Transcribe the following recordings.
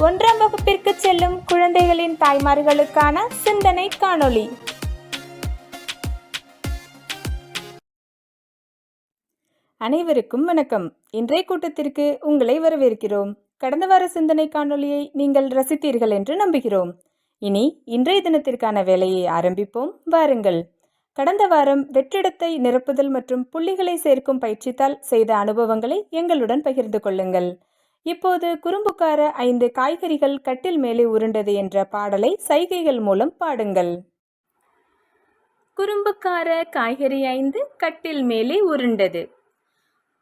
ஒன்றாம் வகுப்பிற்கு செல்லும் குழந்தைகளின் தாய்மார்களுக்கான சிந்தனை காணொளி. அனைவருக்கும் வணக்கம். இன்றைய கூட்டத்திற்கு உங்களை வரவேற்கிறோம். கடந்த வார சிந்தனை காணொளியை நீங்கள் ரசித்தீர்கள் என்று நம்புகிறோம். இனி இன்றைய தினத்திற்கான வேலையை ஆரம்பிப்போம். வாருங்கள். கடந்த வாரம் வெற்றிடத்தை நிரப்புதல் மற்றும் புள்ளிகளை சேர்க்கும் பயிற்சித்தால் செய்த அனுபவங்களை எங்களுடன் பகிர்ந்து கொள்ளுங்கள். இப்போது குறும்புக்கார ஐந்து காய்கறிகள் கட்டில் மேலே உருண்டது என்ற பாடலை சைகைகள் மூலம் பாடுங்கள். குறும்புக்கார காய்கறி ஐந்து கட்டில் மேலே உருண்டது.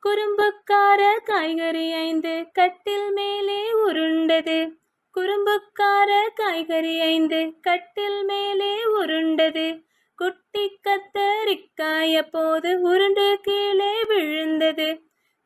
குறும்புக்கார காய்கறி ஐந்து கட்டில் மேலே உருண்டது. குறும்புக்கார காய்கறி ஐந்து கட்டில் மேலே உருண்டது. குட்டி கத்தரிக்காய போது உருண்டு கீழே விழுந்தது.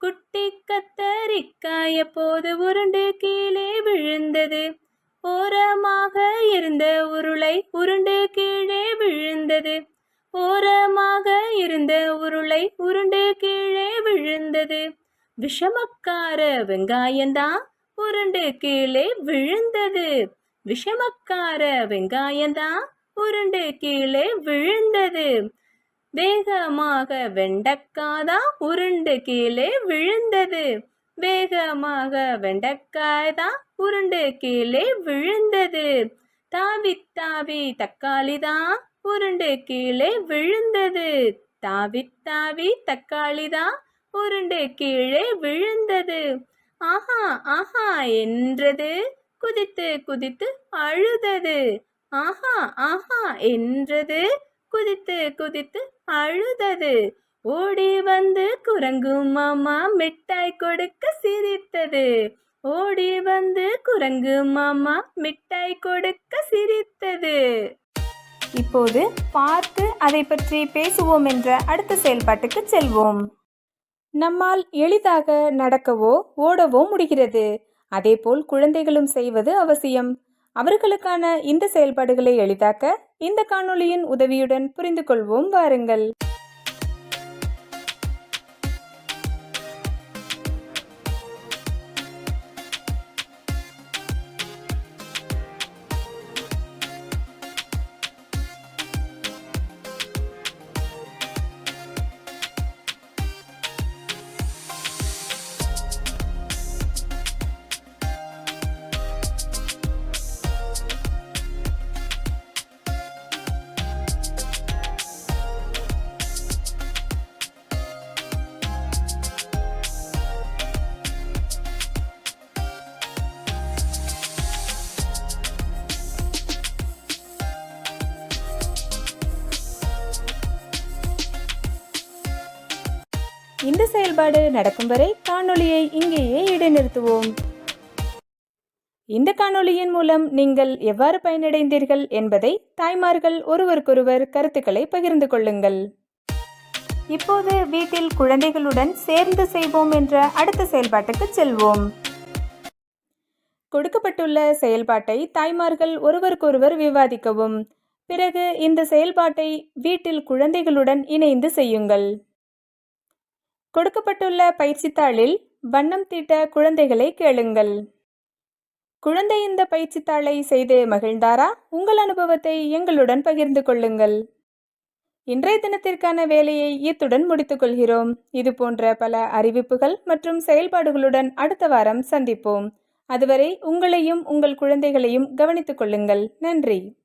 குட்டி கத்தரிக்காய் எப்போது உருண்டு கீழே விழுந்தது. ஓரமாக இருந்த உருளை உருண்டு கீழே விழுந்தது. ஓரமாக இருந்த உருளை உருண்டு கீழே விழுந்தது. விஷமக்கார வெங்காயந்தான் உருண்டு கீழே விழுந்தது. விஷமக்கார வெங்காயந்தான் உருண்டு கீழே விழுந்தது. வேகமாக வெண்டக்காதா உருண்டு கீழே விழுந்தது. வேகமாக வெண்டக்காய்தா உருண்டு கீழே விழுந்தது. தாவி தாவி தக்காளிதான் உருண்டு கீழே விழுந்தது. தாவி தாவி தக்காளிதான் உருண்டு கீழே விழுந்தது. ஆஹா ஆஹா என்றது. குதித்து குதித்து அழுதது. ஆஹா ஆஹா என்றது. குதித்து குதித்து அழுதது. ஓடி வந்து குரங்கு மாமா மிட்டாய் கொடுக்க சிரித்தது. ஓடி வந்து குரங்கு மாமா மிட்டாய் கொடுக்க சிரித்தது. இப்போது பார்த்து அதை பற்றி பேசுவோம் என்ற அடுத்த செயல்பாட்டுக்கு செல்வோம். நம்மால் எளிதாக நடக்கவோ ஓடவோ முடிகிறது. அதேபோல் குழந்தைகளும் செய்வது அவசியம். அவர்களுக்கான இந்த செயல்பாடுகளை எளிதாக்க இந்த காணொளியின் உதவியுடன் புரிந்து கொள்வோம் வாருங்கள் இந்த செயல்பாடு நடக்கும் வரை காணொளியை இங்கேயே இடைநிறுத்துவோம். இந்த காணொளியின் மூலம் நீங்கள் எவ்வாறு பயனடைந்தீர்கள் என்பதை தாய்மார்கள் ஒருவருக்கொருவர் கருத்துக்களை பகிர்ந்து கொள்ளுங்கள். இப்போது வீட்டில் குழந்தைகளுடன் சேர்ந்து செய்வோம் என்ற அடுத்த செயல்பாட்டுக்கு செல்வோம். கொடுக்கப்பட்டுள்ள செயல்பாட்டை தாய்மார்கள் ஒருவருக்கொருவர் விவாதிக்கவும். பிறகு இந்த செயல்பாட்டை வீட்டில் குழந்தைகளுடன் இணைந்து செய்யுங்கள். கொடுக்கப்பட்டுள்ள பயிற்சித்தாளில் வண்ணம் தீட்ட குழந்தைகளை கேளுங்கள். குழந்தை இந்த பயிற்சித்தாளை செய்து மகிழ்ந்தாரா? உங்கள் அனுபவத்தை எங்களுடன் பகிர்ந்து கொள்ளுங்கள். இன்றைய தினத்திற்கான வேலையை இத்துடன் முடித்துக்கொள்கிறோம் இது போன்ற பல அறிவிப்புகள் மற்றும் செயல்பாடுகளுடன் அடுத்த வாரம் சந்திப்போம். அதுவரை உங்களையும் உங்கள் குழந்தைகளையும் கவனித்துக் கொள்ளுங்கள். நன்றி.